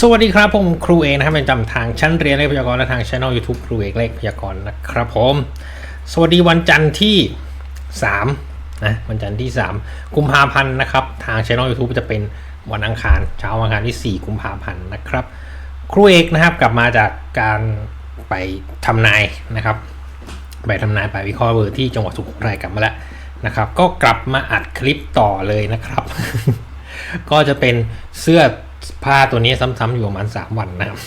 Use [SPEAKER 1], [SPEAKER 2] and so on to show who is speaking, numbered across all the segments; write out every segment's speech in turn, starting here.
[SPEAKER 1] สวัสดีครับผมครูเอกนะครับเป็นจำทางชั้นเรียนเลขพยากรณ์และทางช่อง YouTube ครูเอกเลขพยากรณ์นะครับผม สวัสดีวันจันทร์ที่3นะวันจันทร์ที่ 3 กุมภาพันธ์นะครับทางช่อง YouTube จะเป็นวันอังคารเช้าวันอังคารที่ 4 กุมภาพันธ์นะครับ ครูเอกนะครับกลับมาจากการไปทำนายนะครับไปทำนายไปวิเคราะห์เบอร์ที่จังหวัดสุโขทัยกลับมาแล้วนะครับ ก็กลับมาอัดคลิปต่อเลยนะครับ ก็จะเป็นเสื้อ ผ้าตัวนี้ซ้ำๆอยู่ประมาณ 3 วันนะครับ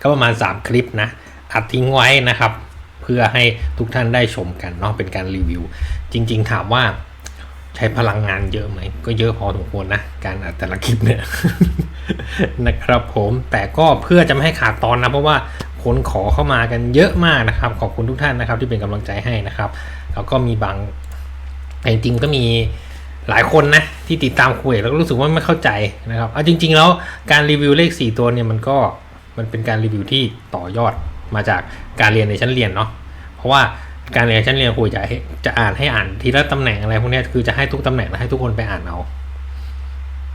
[SPEAKER 1] ก็ประมาณ 3 คลิปนะ อัดทิ้งไว้นะครับ เพื่อให้ทุกท่านได้ชมกันเนาะเป็นการรีวิว จริง ๆ ถามว่าใช้พลังงานเยอะไหม ก็เยอะพอสมควรนะ การอัดแต่ละคลิปเนี่ยนะครับผมแต่ก็เพื่อจะไม่ให้ขาดตอนนะ เพราะว่าคนขอเข้ามากันเยอะมากนะครับ ขอบคุณทุกท่านนะครับที่เป็นกำลังใจให้นะครับ แล้วก็มีบางแต่จริงๆก็มี หลายคนนะที่ติดตามคุยแล้วก็รู้สึกว่าไม่เข้าใจนะครับเอาจริง ๆ แล้วการรีวิวเลข 4 ตัวเนี่ยมันก็มันเป็นการรีวิวที่ต่อยอดมาจากการเรียนในชั้นเรียนเนาะเพราะว่าการเรียนในชั้นเรียนคุยจะให้จะอ่านให้อ่านทีละตำแหน่งอะไรพวกนี้คือจะให้ทุกตำแหน่งแล้วให้ทุกคนไปอ่านเอา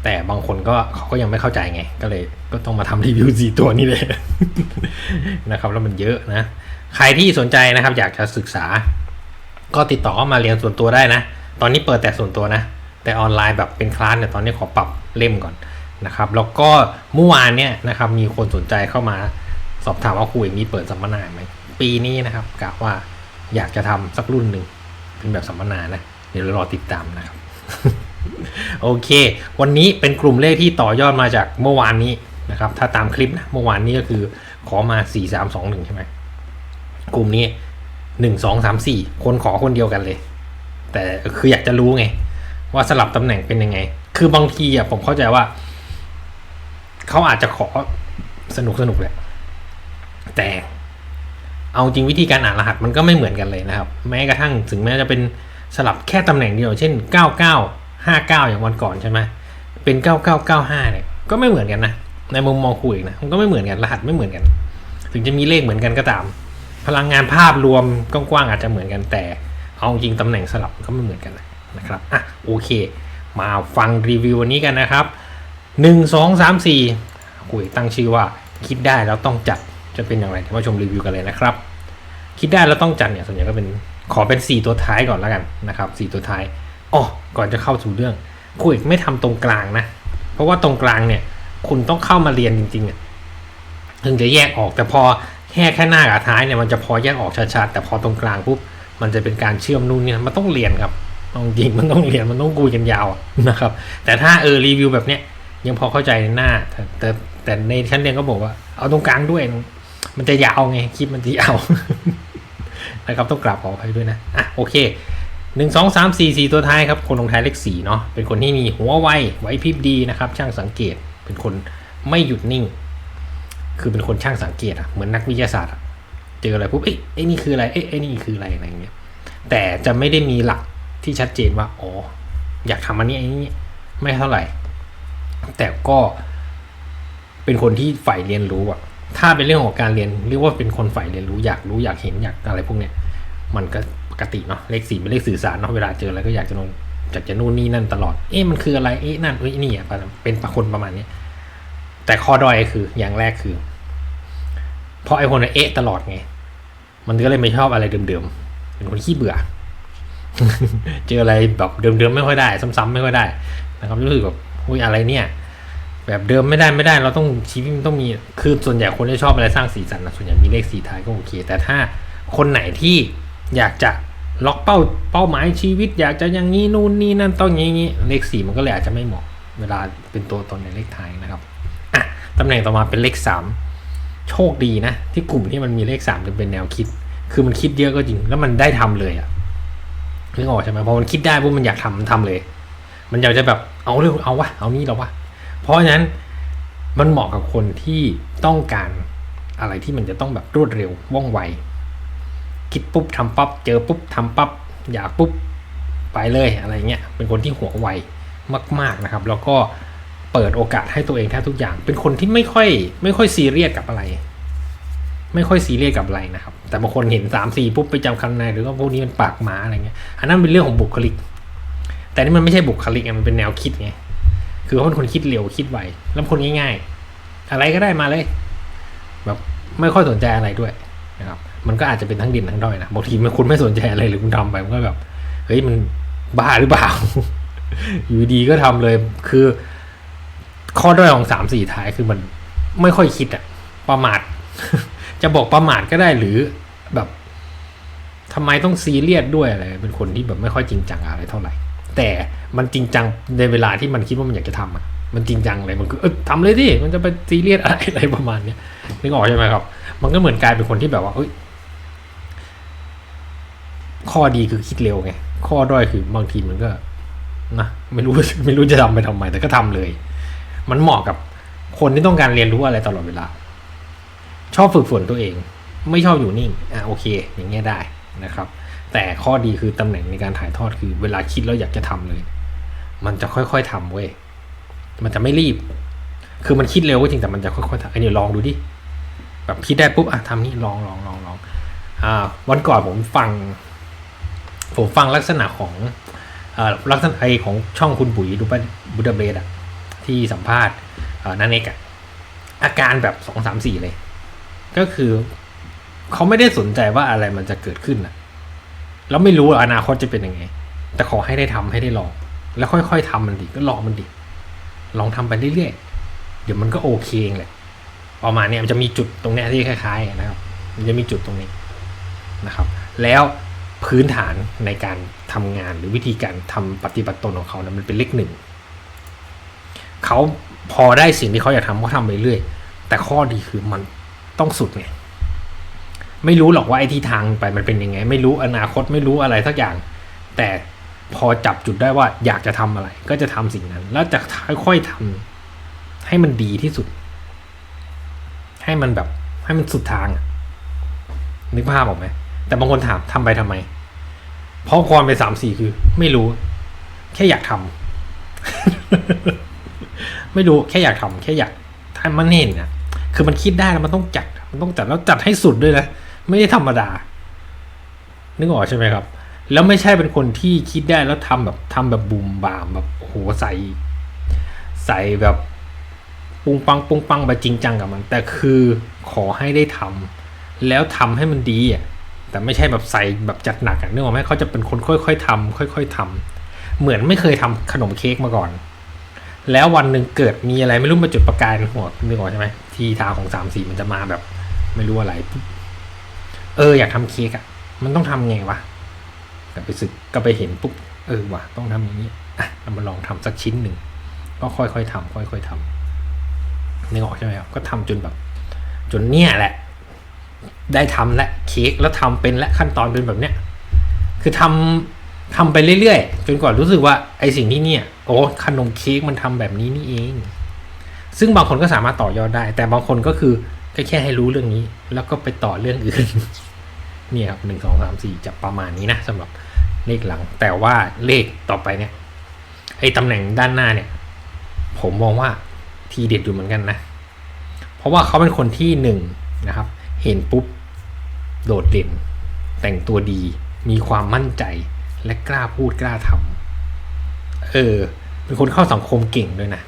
[SPEAKER 1] แต่บางคนก็เขาก็ยังไม่เข้าใจไง ก็เลยก็ต้องมาทำรีวิวสี่ตัวนี้เลยนะครับแล้วมันเยอะนะ ใครที่สนใจนะครับ อยากจะศึกษา ก็ติดต่อมาเรียนส่วนตัวได้นะ ตอนนี้เปิดแต่ส่วนตัวนะ แต่ออนไลน์แบบเป็นคลาสเนี่ยตอนนี้ขอปรับเล่มก่อนนะครับ แล้วก็เมื่อวานเนี่ยนะครับมีคนสนใจเข้ามาสอบถามว่าครูเอกมีเปิดสัมมนาไหมปีนี้นะครับกะว่าอยากจะทำสักรุ่นหนึ่งเป็นแบบสัมมนานะเดี๋ยวรอติดตามนะครับ โอเค วันนี้เป็นกลุ่มเลขที่ต่อยอดมาจากเมื่อวานนี้นะครับ ถ้าตามคลิปนะเมื่อวานนี้ก็คือขอมา 4 3 2 1 ใช่ไหมกลุ่มนี้ 1 2 3 4 คนขอคนเดียวกันเลย แต่คืออยากจะรู้ไง ว่าสลับตำแหน่งเป็นยังไง คือบางทีอะผมเข้าใจว่า เขาอาจจะขอสนุกสนุกแหละแต่เอาจริงวิธีการอ่านรหัสมันก็ไม่เหมือนกันเลยนะครับ แม้กระทั่งถึงแม้จะเป็นสลับแค่ตำแหน่งเดียว เช่น 9959 อย่างวันก่อนใช่ไหมเป็น 9995 เนี่ยก็ไม่เหมือนกันนะในมุมมองครูอีกนะมันก็ไม่เหมือนกันรหัสไม่เหมือนกัน ถึงจะมีเลขเหมือนกันก็ตาม พลังงานภาพรวมกว้างๆอาจจะเหมือนกันแต่ เอาจริงตำแหน่งสลับก็ไม่เหมือนกันนะ นะครับอะโอเค มาฟังรีวิววันนี้กันนะครับ 1 2 3 4คุยตั้งชื่อว่าคิดได้แล้วต้องจัดจะเป็นอย่างไรเดี๋ยวมาชมรีวิวกันเลยนะครับ คิดได้แล้วต้องจัดเนี่ยส่วนใหญ่ก็เป็นขอเป็น 4 ตัวท้ายก่อนแล้วกันนะครับ4ตัวท้ายอ๋อก่อนจะเข้าสู่เรื่องครูเอกไม่ทำตรงกลางนะ เพราะว่าตรงกลางเนี่ยคุณต้องเข้ามาเรียนจริงๆอะถึงจะแยกออกแต่พอแค่แค่หน้ากับท้ายเนี่ยมันจะพอแยกออกชัดๆแต่พอตรงกลางปุ๊บมันจะเป็นการเชื่อมนู่นนี่มันต้องเรียนครับ เอาจริงมันต้องเรียนมันต้องคุยกันยาวนะครับ แต่ถ้าเออรีวิวแบบเนี้ยยังพอเข้าใจในหน้า แต่แต่แต่ในชั้นเรียนก็บอกว่า เอาตรงกลางด้วย มันจะยาวไงคลิปมันจะยาวนะครับต้องกราบขออภัยด้วยนะอะโอเคหนึ่งสองสามสี่สี่ตัวท้ายครับคนลงท้ายเลขสี่เนาะเป็นคนที่มีหัวไวไหวพริบดีนะครับ ช่างสังเกตเป็นคนไม่หยุดนิ่ง คือเป็นคนช่างสังเกตอะเหมือนนักวิทยาศาสตร์อะเจออะไรปุ๊บเอ้ยไอ้นี่คืออะไรเอ้ยไอ้นี่คืออะไรอะไรอย่างเงี้ยแต่จะไม่ได้มีหลัก ที่ชัดเจนว่าอ๋ออยากทำอันนี้อ้นี่ไม่เท่าไหร่ แต่ก็เป็นคนที่ใฝ่เรียนรู้อะถ้าเป็นเรื่องของการเรียนเรียกว่าเป็นคนใฝ่เรียนรู้อยากรู้อยากเห็นอยากอะไรพวกเนี้ยมันก็ปกติเนาะเลขสี่เป็นเลขสื่อสารเนาะเวลาเจออะไรก็อยากจะนนอยากจะนู่นนี่นั่นตลอด เอ๊ะมันคืออะไรเอ๊ะนั่นเอ้ยนี่อะเป็นคนประมาณนี้แต่ข้อด้อยคืออย่างแรกคือเพราะไอ้คนน่ะเอ๊ะตลอดไง มันก็เลยไม่ชอบอะไรเดิมๆเป็นคนขี้เบื่อ เจออะไรแบบเดิมๆไม่ค่อยได้ ซ้ำๆไม่ค่อยได้นะครับรู้สึกแบบอุ้ยอะไรเนี่ย แบบเดิมไม่ได้ไม่ได้ เราต้องชีวิตมันต้องมีคือส่วนใหญ่คนที่ชอบอะไรสร้างสีสันนะส่วนใหญ่มีเลขสีท้ายก็โอเค แต่ถ้าคนไหนที่อยากจะล็อกเป้าเป้าหมายชีวิต อยากจะอย่างนี้นู่นนี่นั่นต้องอย่างนี้เลขสี่มันก็เลยอาจจะไม่เหมาะเวลาเป็นตัวตนในเลขท้ายนะครับอะตำแหน่งต่อมาเป็นเลขสามโชคดีนะ ที่กลุ่มที่มันมีเลขสามจะเป็นแนวคิด คือมันคิดเยอะก็จริง แล้วมันได้ทำเลยอะ นึกออกใช่ไหมพอมันคิดได้ปุ๊บมันอยากทำมันทำเลย มันอยากจะแบบเอาเร็วเอาวะเอานี่เราวะเพราะฉะนั้นมันเหมาะกับคนที่ต้องการอะไรที่มันจะต้องแบบรวดเร็วว่องไว คิดปุ๊บทำปั๊บเจอปุ๊บทำปั๊บอยากปุ๊บไปเลยอะไรเงี้ยเป็นคนที่หัวไวมาก ๆนะครับ แล้วก็เปิดโอกาสให้ตัวเองแทบทุกอย่าง เป็นคนที่ไม่ค่อยไม่ค่อยซีเรียสกับอะไร ไม่ค่อยซีเรียสกับอะไรนะครับ แต่บางคนเห็นสามสี่ปุ๊บไปจำคำในหรือว่าพวกนี้มันปากหมาอะไรเงี้ยอันนั้นเป็นเรื่องของบุคลิก แต่นี่มันไม่ใช่บุคลิกมันเป็นแนวคิดไงคือเขาเป็นคนคิดเร็วคิดไวแล้วคนง่าย ๆ อะไรก็ได้มาเลยแบบไม่ค่อยสนใจอะไรด้วยนะครับมันก็อาจจะเป็นทั้งดินทั้งด้อยนะบางทีมันคุณไม่สนใจอะไรหรือคุณทำไปมันก็แบบเฮ้ยมันบ้าหรือเปล่า อยู่ดีก็ทำเลยคือ ข้อด้อยของสามสี่ท้ายคือมันไม่ค่อยคิดอะประมาท จะบอกประมาทก็ได้หรือแบบทำไมต้องซีเรียสด้วยอะไร เป็นคนที่แบบไม่ค่อยจริงจังอะไรเท่าไหร่ แต่มันจริงจังในเวลาที่มันคิดว่ามันอยากจะทำอะมันจริงจังเลย มันคือเออทำเลยดิ มันจะไปซีเรียสอะไรอะไรประมาณเนี้ยนึกออกใช่ไหมครับ มันก็เหมือนกลายเป็นคนที่แบบว่า เอ้ย ข้อดีคือคิดเร็วไง ข้อด้อยคือบางทีมันก็นะไม่รู้ไม่รู้จะทำไปทำไม แต่ก็ทำเลย มันเหมาะกับคนที่ต้องการเรียนรู้อะไรตลอดเวลา ชอบฝึกฝนตัวเอง ไม่ชอบอยู่นิ่งอะโอเค อย่างเงี้ยได้นะครับ แต่ข้อดีคือตำแหน่งในการถ่ายทอดคือ เวลาคิดแล้วอยากจะทำเลย มันจะค่อยๆทำเว้ยมันจะไม่รีบ คือมันคิดเร็วก็จริงแต่มันจะค่อยๆทำไอ้นี่ลองดูดิแบบคิดได้ปุ๊บอะทำนี่ลองลองลองลองอ่าวันก่อนผมฟัง ผมฟังลักษณะของอ่อลักษณะไอของช่องคุณปุ๋ยดูปะบูดาเบสอะที่สัมภาษณ์อ่อนันเอกอะอาการแบบสองสามสี่เลย ก็คือเขาไม่ได้สนใจว่าอะไรมันจะเกิดขึ้นอะแล้วไม่รู้อนาคตจะเป็นยังไง แต่ขอให้ได้ทำให้ได้ลอง แล้วค่อยๆทำมันดิก็ลองมันดิลองทำไปเรื่อยๆ เดี๋ยวมันก็โอเคเองแหละประมาณเนี้ยมันจะมีจุดตรงเนี้ยที่คล้ายๆนะครับ มันจะมีจุดตรงนี้นะครับ แล้วพื้นฐานในการทำงานหรือวิธีการทำปฏิบัติตนของเขานะมันเป็นเลขหนึ่งเขาพอได้สิ่งที่เขาอยากทำเขาทำไปเรื่อยแต่ข้อดีคือมัน ต้องสุดไงไม่รู้หรอกว่าไอ้ที่ทางไปมันเป็นยังไง ไม่รู้อนาคตไม่รู้อะไรสักอย่าง แต่พอจับจุดได้ว่าอยากจะทำอะไร ก็จะทำสิ่งนั้น แล้วจะค่อยๆทำให้มันดีที่สุด ให้มันแบบ ให้มันสุดทางนึกภาพออกไหมแต่บางคนถามทำไปทำไม เพราะความไปสามสี่คือ ไม่รู้ แค่อยากทำไม่รู้แค่อยากทำแค่อยากถ้ามันเห็นนะ คือมันคิดได้แล้วมันต้องจัด มันต้องจัดแล้วจัดให้สุดด้วยนะ ไม่ได้ธรรมดา นึกออกใช่ไหมครับ แล้วไม่ใช่เป็นคนที่คิดได้แล้วทำแบบทำแบบบูมบามแบบโอ้โหใส่ใส่แบบปุงปังปุงปังแบบจริงจังกับมัน แต่คือขอให้ได้ทำแล้วทำให้มันดีอะแต่ไม่ใช่แบบใส่แบบจัดหนักอะนึกออกไหมเขาจะเป็นคนค่อยๆทำค่อย ๆทำเหมือนไม่เคยทำขนมเค้กมาก่อน แล้ววันหนึ่งเกิดมีอะไรไม่รู้มาจุดประกายในหัวนึกออกใช่ไหมทีทางของสามสี่มันจะมาแบบ ไม่รู้อะไร เออ อยากทำเค้กอะมันต้องทำไงวะก็ไปศึกก็ไปเห็นปุ๊บเออว่ะต้องทำอย่างนี้อะเรามาลองทำสักชิ้นหนึ่งก็ค่อยๆทำค่อย ๆทำนึกออกใช่ไหมครับก็ทำจนแบบ จนเนี่ยแหละ ได้ทำและเค้กแล้วทำเป็นและขั้นตอนเป็นแบบเนี้ยคือทำทำไปเรื่อยๆ จนกว่ารู้สึกว่าไอสิ่งที่เนี่ย โอ้ขนมเค้กมันทำแบบนี้นี่เอง ซึ่งบางคนก็สามารถต่อยอดได้ แต่บางคนก็คือแค่แค่ให้รู้เรื่องนี้ แล้วก็ไปต่อเรื่องอื่นเนี่ยครับหนึ่งสองสามสี่จะประมาณนี้นะสำหรับเลขหลัง แต่ว่าเลขต่อไปเนี่ยไอตำแหน่งด้านหน้าเนี่ย ผมมองว่าทีเด็ดอยู่เหมือนกันนะ เพราะว่าเขาเป็นคนที่หนึ่งนะครับ เห็นปุ๊บโดดเด่น แต่งตัวดี มีความมั่นใจและกล้าพูดกล้าทำเออ เป็นคนเข้าสังคมเก่งด้วยนะ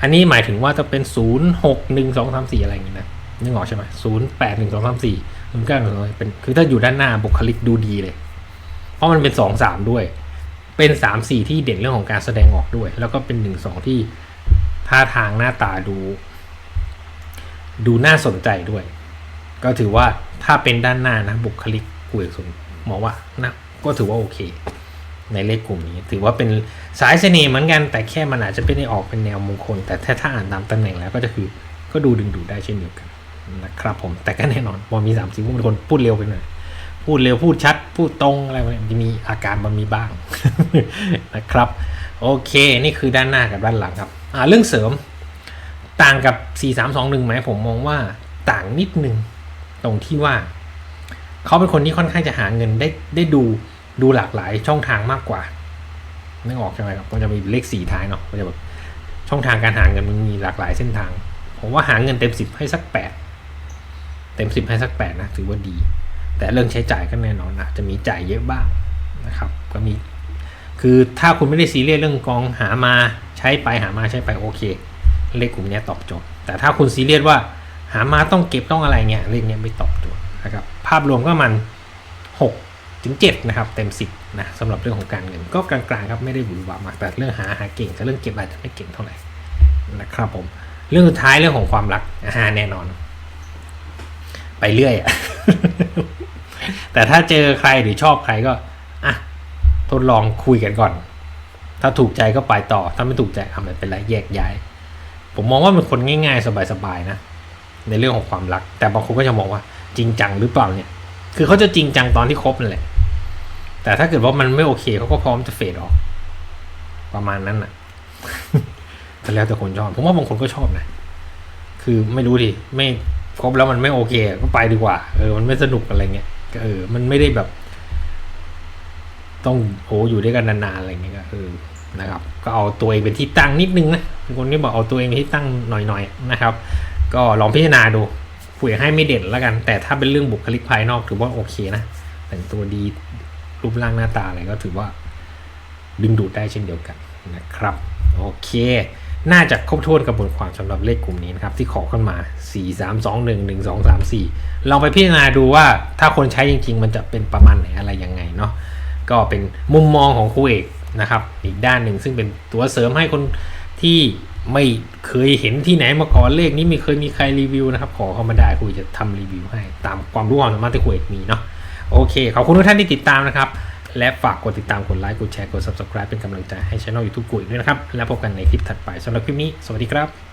[SPEAKER 1] อันนี้หมายถึงว่าจะเป็นศูนย์หกหนึ่งสองสามสี่อะไรอย่างนี้นะนึกออกใช่ไหมศูนย์แปดหนึ่งสองสามสี่มันก็เป็นคือถ้าอยู่ด้านหน้าบุคลิกดูดีเลย เพราะมันเป็นสองสามด้วย เป็นสามสี่ที่เด่นเรื่องของการแสดงออกด้วย แล้วก็เป็นหนึ่งสองที่ท่าทางหน้าตาดู ดูน่าสนใจด้วย ก็ถือว่าถ้าเป็นด้านหน้านะบุคลิกกูเอกสมมองว่านะก็ถือว่าโอเค ในเลขกลุ่มนี้ ถือว่าเป็นสายเสน่ห์เหมือนกัน แต่แค่มันอาจจะไม่ได้ออกเป็นแนวมงคล แต่ถ้าถ้าอ่านตามตำแหน่งแล้วก็จะคือก็ดูดึงดูดได้เช่นเดียวกันนะครับผมแต่ก็แน่นอนพอมีสามสิบเป็นคนพูดเร็วไปหน่อยพูดเร็วพูดชัด พูดตรงอะไรมันจะมีอาการมันมีบ้างนะครับโอเค นี่คือด้านหน้ากับด้านหลังครับอ่าเรื่องเสริมต่างกับ 4 3 2 1ไหมผมมองว่าต่างนิดนึงตรงที่ว่า เขาเป็นคนที่ค่อนข้างจะหาเงินได้ได้ดู ดูหลากหลายช่องทางมากกว่านึกออกใช่ไหมครับก็จะมีเลขสี่ท้ายเนาะก็จะแบบช่องทางการหาเงินมันมีหลากหลายเส้นทาง ผมว่าหาเงินเต็มสิบให้สักแปดเต็มสิบให้สักแปดนะถือว่าดี แต่เรื่องใช้จ่ายก็แน่นอนนะจะมีจ่ายเยอะบ้างนะครับก็มีคือถ้าคุณไม่ได้ซีเรียสเรื่องกองหามาใช้ไปหามาใช้ไปโอเค เลขกลุ่มนี้ตอบโจทย์ แต่ถ้าคุณซีเรียสว่าหามาต้องเก็บต้องอะไรเงี้ยเลขเนี้ยไม่ตอบโจทย์นะครับภาพรวมก็มัน6 ถึง7นะครับเต็ม 10นะสำหรับเรื่องของการเงินก็กลางๆครับไม่ได้หวือหวามากแต่เรื่องหาหาเก่งกับเรื่องเก็บอาจจะไม่เก่งเท่าไหร่นะครับผมเรื่องสุดท้ายเรื่องของความรักอ่าแน่นอน ไปเรื่อยอะแต่ถ้าเจอใครหรือชอบใครก็อะทดลองคุยกันก่อน ถ้าถูกใจก็ไปต่อ ถ้าไม่ถูกใจอะไม่เป็นไรแยกย้าย ผมมองว่าเป็นคนง่ายๆ สบายๆนะในเรื่องของความรัก แต่บางคนก็จะมองว่าจริงจังหรือเปล่าเนี่ย คือเขาจะจริงจังตอนที่คบนั่นแหละ แต่ถ้าเกิดว่ามันไม่โอเคเขาก็พร้อมจะเฟดออก ประมาณนั้นน่ะแต่แล้วแต่คนชอบ ผมว่าบางคนก็ชอบนะ คือไม่รู้ดิไม่ครบแล้วมันไม่โอเค ก็ไปดีกว่า เออ มันไม่สนุกอะไรเงี้ยเออ มันไม่ได้แบบ ต้องโหอยู่ด้วยกันนานๆอะไรเงี้ยก็เออนะครับ ก็เอาตัวเองเป็นที่ตั้งนิดนึงนะบางคนที่บอกเอาตัวเองเป็นที่ตั้งหน่อยๆนะครับ ก็ลองพิจารณาดูคุยให้ไม่เด่นแล้วกัน แต่ถ้าเป็นเรื่องบุคลิกภายนอกถือว่าโอเคนะ แต่งตัวดี รูปร่างหน้าตาอะไรก็ถือว่า ดึงดูดได้เช่นเดียวกันนะครับ โอเค น่าจะครบถ้วนกระบวนความสำหรับเลขกลุ่มนี้นะครับ ที่ขอขึ้นมา 4 3 2 1 1 2 3 4 ลองไปพิจารณาดูว่าถ้าคนใช้จริง ๆ มันจะเป็นประมาณไหนอะไรยังไงเนาะก็เป็นมุมมองของครูเอกนะครับ อีกด้านหนึ่งซึ่งเป็นตัวเสริมให้คนที่ไม่เคยเห็นที่ไหนมาก่อนเลขนี้ไม่เคยมีใครรีวิวนะครับ ขอเข้ามาได้ครูจะทำรีวิวให้ ตามความรู้ความสามารถที่ครูเอกมีเนาะ โอเค ขอบคุณทุกท่านที่ติดตามนะครับ และฝากกดติดตามกดไลค์กดแชร์กด subscribe เป็นกำลังใจให้ช่อง YouTube กุยด้วยนะครับ แล้วพบกันในคลิปถัดไปสำหรับคลิปนี้ สวัสดีครับ